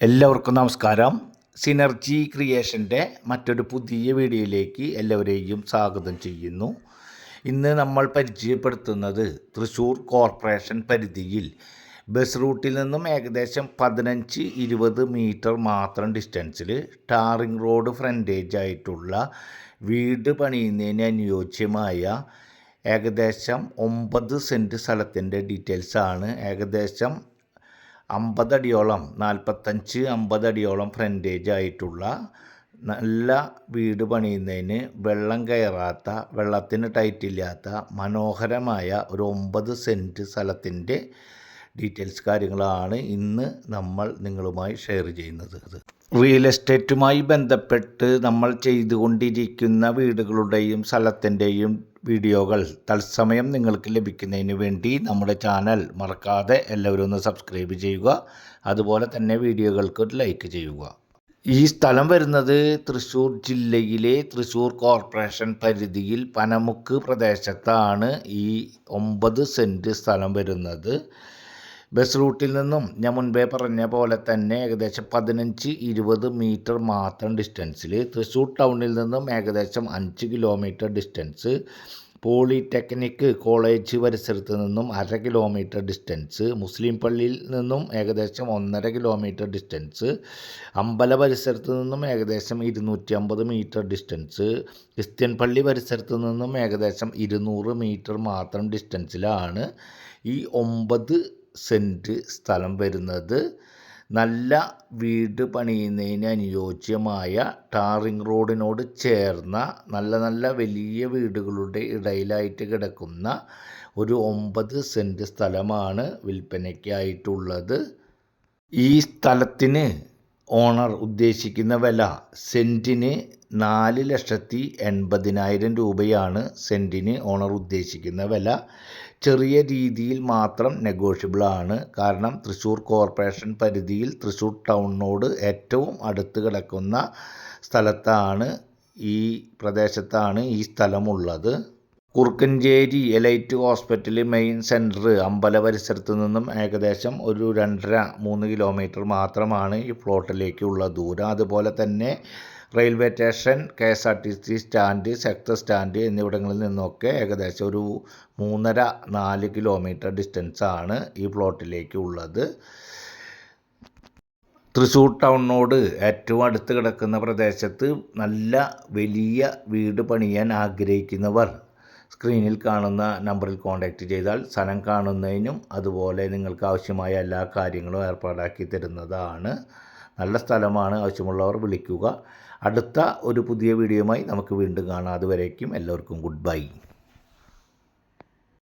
എല്ലാവർക്കും നമസ്കാരം. സിനർജി ക്രിയേഷന്റെ മറ്റൊരു പുതിയ വീഡിയോയിലേക്ക് എല്ലാവരെയും സ്വാഗതം ചെയ്യുന്നു. ഇന്ന് നമ്മൾ പരിചയപ്പെടുത്തുന്നത് തൃശ്ശൂർ കോർപ്പറേഷൻ പരിധിയിൽ ബസ് റൂട്ടിൽ നിന്നും ഏകദേശം പതിനഞ്ച് ഇരുപത് മീറ്റർ മാത്രം ഡിസ്റ്റൻസിൽ ടാറിംഗ് റോഡ് ഫ്രണ്ടേജ് ആയിട്ടുള്ള വീട് പണിയുന്നതിന് അനുയോജ്യമായ ഏകദേശം ഒമ്പത് സെന്റ് സ്ഥലത്തിന്റെ ഡീറ്റെയിൽസാണ് ഏകദേശം അമ്പതടിയോളം നാൽപ്പത്തഞ്ച് അമ്പതടിയോളം ഫ്രണ്ടേജ് ആയിട്ടുള്ള നല്ല വീട് പണിയുന്നതിന് വെള്ളം കയറാത്ത വെള്ളത്തിന് ടൈറ്റില്ലാത്ത മനോഹരമായ ഒരു ഒമ്പത് സെന്റ് സ്ഥലത്തിന്റെ ഡീറ്റെയിൽസ് കാര്യങ്ങളാണ് ഇന്ന് നമ്മൾ നിങ്ങളുമായി ഷെയർ ചെയ്യുന്നത്. റിയൽ എസ്റ്റേറ്റുമായി ബന്ധപ്പെട്ട് നമ്മൾ ചെയ്തുകൊണ്ടിരിക്കുന്ന വീടുകളുടെയും സ്ഥലത്തിന്റെയും വീഡിയോകൾ തത്സമയം നിങ്ങൾക്ക് ലഭിക്കുന്നതിന് വേണ്ടി നമ്മുടെ ചാനൽ മറക്കാതെ എല്ലാവരും ഒന്ന് സബ്സ്ക്രൈബ് ചെയ്യുക. അതുപോലെ തന്നെ വീഡിയോകൾക്ക് ലൈക്ക് ചെയ്യുക. ഈ സ്ഥലം വരുന്നത് തൃശ്ശൂർ ജില്ലയിലെ തൃശ്ശൂർ കോർപ്പറേഷൻ പരിധിയിൽ പനമുക്ക് പ്രദേശത്താണ് ഈ ഒമ്പത് സെന്റ് സ്ഥലം വരുന്നത്. ബസ് റൂട്ടിൽ നിന്നും ഞാൻ മുൻപേ പറഞ്ഞ പോലെ തന്നെ ഏകദേശം പതിനഞ്ച് ഇരുപത് മീറ്റർ മാത്രം ഡിസ്റ്റൻസിൽ തൃശ്ശൂർ ടൗണിൽ നിന്നും ഏകദേശം അഞ്ച് കിലോമീറ്റർ ഡിസ്റ്റൻസ് പോളിടെക്നിക് കോളേജ് പരിസരത്ത് നിന്നും അര കിലോമീറ്റർ ഡിസ്റ്റൻസ് മുസ്ലിം പള്ളിയിൽ നിന്നും ഏകദേശം ഒന്നര കിലോമീറ്റർ ഡിസ്റ്റൻസ് അമ്പല പരിസരത്ത് നിന്നും ഏകദേശം ഇരുന്നൂറ്റി അമ്പത് മീറ്റർ ഡിസ്റ്റൻസ് ക്രിസ്ത്യൻ പള്ളി പരിസരത്ത് നിന്നും ഏകദേശം ഇരുന്നൂറ് മീറ്റർ മാത്രം ഡിസ്റ്റൻസിലാണ് ഈ ഒമ്പത് സെന്റ് സ്ഥലം വരുന്നത്. നല്ല വീട് പണിയുന്നതിന് അനുയോജ്യമായ ടാറിങ് റോഡിനോട് ചേർന്ന നല്ല നല്ല വലിയ വീടുകളുടെ ഇടയിലായിട്ട് കിടക്കുന്ന ഒരു ഒമ്പത് സെന്റ് സ്ഥലമാണ് വിൽപ്പനയ്ക്കായിട്ടുള്ളത്. ഈ സ്ഥലത്തിന് ഓണർ ഉദ്ദേശിക്കുന്ന വില സെന്റിന് നാല് ലക്ഷത്തി എൺപതിനായിരം രൂപയാണ് സെന്റിന് ഓണർ ഉദ്ദേശിക്കുന്ന വില. ചെറിയ രീതിയിൽ മാത്രം നെഗോഷ്യബിൾ ആണ്. കാരണം തൃശ്ശൂർ കോർപ്പറേഷൻ പരിധിയിൽ തൃശ്ശൂർ ടൗണിനോട് ഏറ്റവും അടുത്ത് കിടക്കുന്ന സ്ഥലത്താണ് ഈ പ്രദേശത്താണ് ഈ സ്ഥലമുള്ളത്. Kurukkancheri elite hospital main centre അമ്പല പരിസരത്ത് നിന്നും ഏകദേശം ഒരു രണ്ടര മൂന്ന് കിലോമീറ്റർ മാത്രമാണ് ഈ പ്ലോട്ടിലേക്കുള്ള ദൂരം. അതുപോലെ തന്നെ railway station K S R T C stand sector stand എന്നിവിടങ്ങളിൽ നിന്നൊക്കെ ഏകദേശം ഒരു മൂന്നര നാല് കിലോമീറ്റർ ഡിസ്റ്റൻസാണ് ഈ പ്ലോട്ടിലേക്ക് ഉള്ളത് തൃശ്ശൂർ ടൗണിനോട് ഏറ്റവും അടുത്ത് കിടക്കുന്ന പ്രദേശത്ത് നല്ല വലിയ വീട് പണിയാൻ ആഗ്രഹിക്കുന്നവർ സ്ക്രീനിൽ കാണുന്ന നമ്പറിൽ കോൺടാക്റ്റ് ചെയ്താൽ സ്ഥലം കാണുന്നതിനും അതുപോലെ നിങ്ങൾക്ക് ആവശ്യമായ എല്ലാ കാര്യങ്ങളും ഏർപ്പാടാക്കി തരുന്നതാണ്. നല്ല സ്ഥലമാണ് ആവശ്യമുള്ളവർ വിളിക്കുക. അടുത്ത ഒരു പുതിയ വീഡിയോയുമായി നമുക്ക് വീണ്ടും കാണാം. അതുവരേക്കും എല്ലാവർക്കും ഗുഡ് ബൈ.